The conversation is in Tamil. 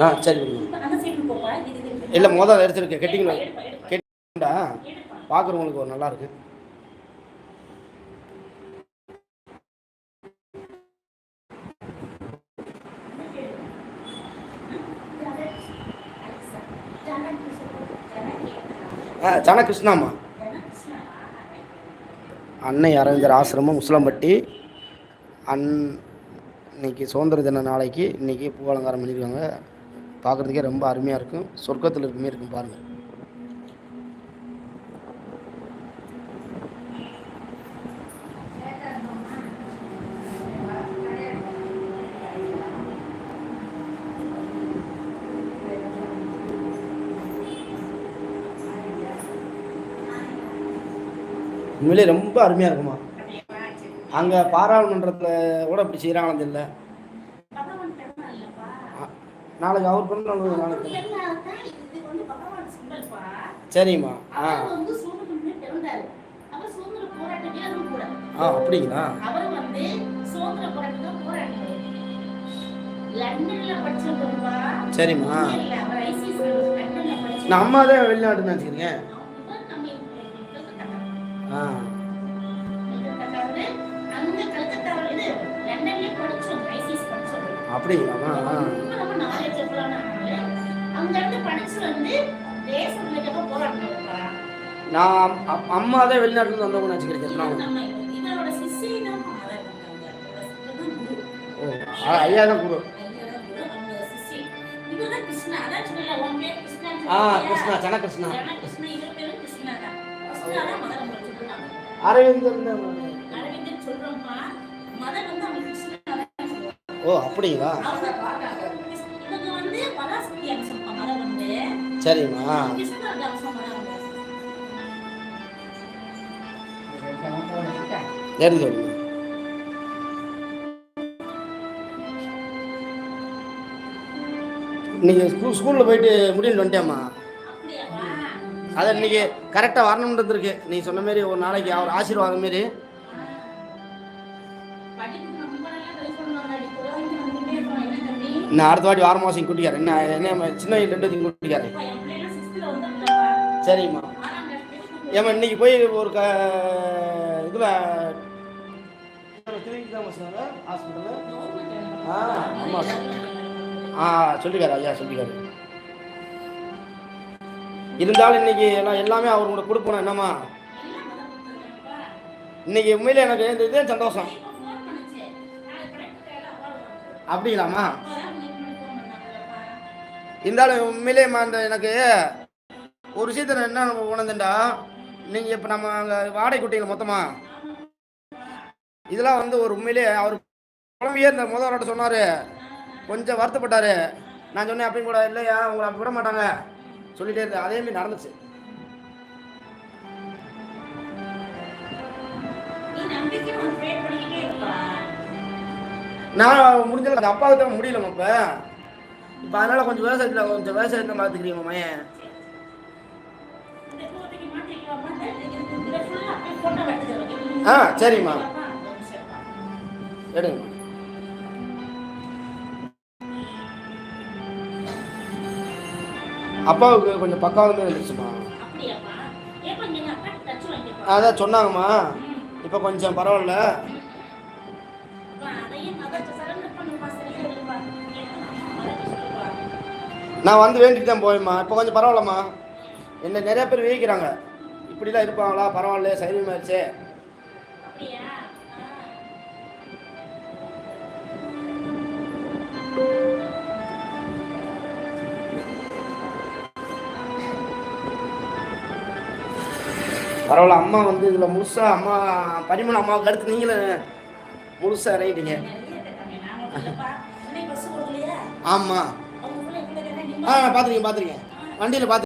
ஆ சரி இல்லை மொதல் எடுத்துருக்கு கெட்டிங்களா கெட்டிங்களா பார்க்குறவங்களுக்கு ஒரு நல்லா இருக்கு ஆ ஜன கிருஷ்ணாம்மா அன்னை அரவிந்தர் ஆசிரமம் முஸ்லம்பட்டி அன் இன்னைக்கு சுதந்திர தின நாளைக்கு இன்னைக்கு பூ அலங்காரம் பண்ணியிருக்காங்க. பார்க்குறதுக்கே ரொம்ப அருமையாக இருக்கும். சொர்க்கத்தில் இருக்குமே இருக்கும் பாருங்கள் உண்மையிலே ரொம்ப அருமையாக இருக்குமா? அங்கே பாராளுமன்றத்தில் கூட இப்படி செய்கிறாங்களே இல்லை நாளைக்கு அவர் பண்ண நாளைக்கு சரிம்மா. ஆ. ஆ அப்படிங்களா? சரிம்மா. நான் அம்மா தான் வெளிநாட்டுன்னு நினச்சிக்கிறீங்க? ஆ. அப்படிங்களாம்மா. இருந்து படிச்சு வந்து தேச நான் அப்- அம்மா தான் வெளிநாட்டுல வந்தவங்க நினச்சிக்கிறேன் இவரோட தான் மதர் ஓ ஆ, ஐயா தான் குரு. ஆ கிருஷ்ணா சன கிருஷ்ணா மதர் அரவிந்தர் தான் அரவிந்தன் சரிம்மா. மதர் சொல்லுங்க இன்னைக்கு ஸ்கூல் ஸ்கூலில் போயிட்டு முடியும் வந்துட்டேம்மா அதை இன்னைக்கு கரெக்டாக வரணுன்றது இருக்கு. நீ சொன்ன மாரி ஒரு நாளைக்கு அவர் ஆசீர்வாதம் மாரி நான் அடுத்த வாட்டி வார மாதம் கூட்டிக்காரு. என்ன என்ன சின்ன வயசுல ரெண்டு வயசு கூட்டிக்காரு. சரிம்மா. ஏம்மா இன்னைக்கு போய் ஒரு க இதில் ஹாஸ்பிட்டலில் ஆ ஆமாம் ஆ சொல்லிக்காரு ஐயா சொல்லிக்காரு. இருந்தாலும் இன்னைக்கு எல்லாம் எல்லாமே அவர் கூட கொடுப்போம் என்னம்மா? இன்னைக்கு உண்மையில எனக்கு இதே சந்தோஷம். அப்படிங்களாம்மா இருந்தாலும் உண்மையிலேம்மா அந்த எனக்கு ஒரு விஷயத்த என்ன உணர்ந்தேன்டா நீங்கள் இப்போ நம்ம அங்கே வாடகை குட்டிகள் மொத்தமா இதெல்லாம் வந்து ஒரு உண்மையிலே அவர் குழம்பையே இந்த முதல்வர்கிட்ட சொன்னார். கொஞ்சம் வருத்தப்பட்டார். நான் சொன்னேன் அப்படின்னு கூட இல்லையா? உங்களை அப்படி விட மாட்டாங்க. சொல்லிட்டே இருந்தேன் அதே மாதிரி நடந்துச்சு. நான் முடிஞ்சல அந்த அப்பாவுக்கு தான் முடியலம்மா இப்போ இப்போ அதனால கொஞ்சம் விவசாயத்தில் கொஞ்சம் விவசாயத்தை பார்த்துக்கிறீங்க மையன் ஆ சரிம்மா. எடுங்க. அப்பாவுக்கு கொஞ்சம் பக்காவமே வந்துருச்சுமா அதான் சொன்னாங்கம்மா. இப்போ கொஞ்சம் பரவாயில்ல. நான் வந்து வேண்டிட்டு தான் போவேம்மா இப்போ கொஞ்சம் பரவாயில்லம்மா. என்ன நிறைய பேர் வேகிக்கிறாங்க இப்படிலாம் இருப்பாங்களா? பரவாயில்ல சைவமாயிருச்சே பரவாயில்ல அம்மா வந்து இதில் முழுசாக அம்மா பரிமள அம்மாவுக்கு அடுத்து நீங்களும் முழுசாக இறங்கிட்டீங்க ஆமாம் ஆ பார்த்துருக்கேன் பார்த்துருக்கேன் வண்டியில் பார்த்து